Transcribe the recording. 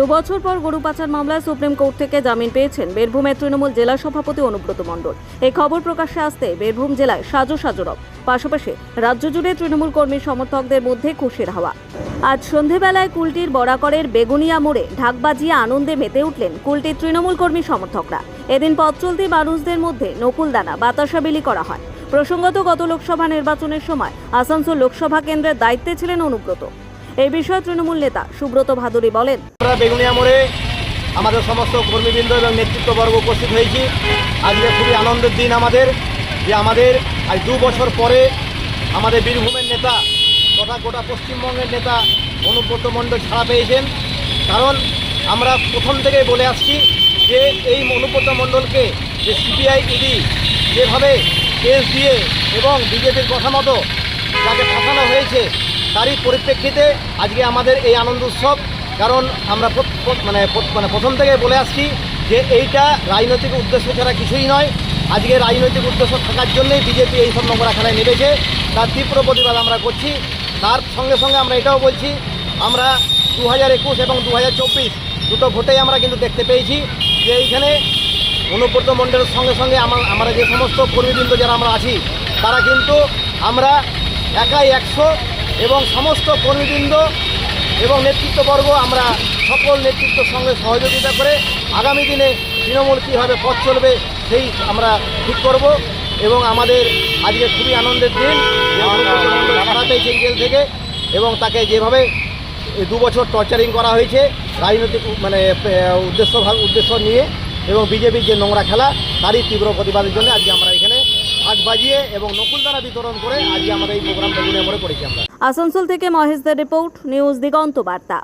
দুবছর পর গরু পাচার মামলায় সুপ্রিম কোর্ট থেকে জামিন পেয়েছেন বীরভূমের তৃণমূল জেলা সভাপতি অনুব্রত মণ্ডল। এই খবর প্রকাশ্যে আসতে বীরভূম জেলায় সাজো সাজরব পাশাপাশি রাজ্য জুড়ে তৃণমূল কর্মী সমর্থকদের মধ্যে খুশির হাওয়া। আজ সন্ধেবেলায় কুলটির বরাকরের বেগুনিয়া মোড়ে ঢাক বাজিয়ে আনন্দে মেতে উঠলেন কুলটির তৃণমূল কর্মী সমর্থকরা। এদিন পথ চলতি মানুষদের মধ্যে নকুলদানা, বাতাসা বিলি করা হয়। প্রসঙ্গত গত লোকসভা নির্বাচনের সময় আসানসোল লোকসভা কেন্দ্রের দায়িত্বে ছিলেন অনুব্রত। এই বিষয়ে তৃণমূল নেতা সুব্রত ভাদুরী বলেন, আমরা বেগুনিয়া মোড়ে আমাদের সমস্ত কর্মীবৃন্দ এবং নেতৃত্ববর্গ উপস্থিত হয়েছি। আজকে খুবই আনন্দের দিন আমাদের, যে আমাদের আজ দু বছর পরে আমাদের বীরভূমের নেতা তথা গোটা পশ্চিমবঙ্গের নেতা অনুব্রত মণ্ডল ছাড়া পেয়েছেন। কারণ আমরা প্রথম থেকে বলে আসছি যে এই অনুব্রত মণ্ডলকে যে সিবিআই ইডি যেভাবে কেস দিয়ে এবং বিজেপির কথা মতো যাকে ফাঁসানো হয়েছে তারই পরিপ্রেক্ষিতে আজকে আমাদের এই আনন্দ উৎসব, কারণ আমরা মানে মানে প্রথম থেকে বলে আসছি যে এইটা রাজনৈতিক উদ্দেশ্য ছাড়া কিছুই নয়। আজকে রাজনৈতিক উদ্দেশ্য থাকার জন্যই বিজেপি এই সব নোংরা খেলায় নেমেছে। তার তীব্র প্রতিবাদ আমরা করছি। তার সঙ্গে সঙ্গে আমরা এটাও বলছি, আমরা দু হাজার একুশ এবং দু হাজার চব্বিশ দুটো ভোটেই আমরা কিন্তু দেখতে পেয়েছি যে এইখানে অনুব্রত মণ্ডলের সঙ্গে সঙ্গে আমার আমরা যে সমস্ত কর্মীবৃন্দ যারা আমরা আছি, তারা কিন্তু আমরা একাই একশো এবং সমস্ত কর্মীবৃন্দ এবং নেতৃত্ববর্গ আমরা সকল নেতৃত্বের সঙ্গে সহযোগিতা করে আগামী দিনে তৃণমূল কীভাবে পথ চলবে সেই আমরা ঠিক করব এবং আমাদের আজকে খুবই আনন্দের দিন। যে অনুব্রত মণ্ডল ছাড়া পেয়েছেন জেল থেকে এবং তাকে যেভাবে দু বছর টর্চারিং করা হয়েছে রাজনৈতিক মানে উদ্দেশ্য উদ্দেশ্য নিয়ে এবং বিজেপির যে নোংরা খেলা তারই তীব্র প্রতিবাদের জন্য আজকে আমরা এখানে ভাগ বাজিয়ে এবং নকুলদানা বিতরণ করে আজকে আমাদের এই প্রোগ্রামটা মনে করেছি আমরা। আসানসোল থেকে মহেশদের রিপোর্ট, নিউজ দিগন্ত বার্তা।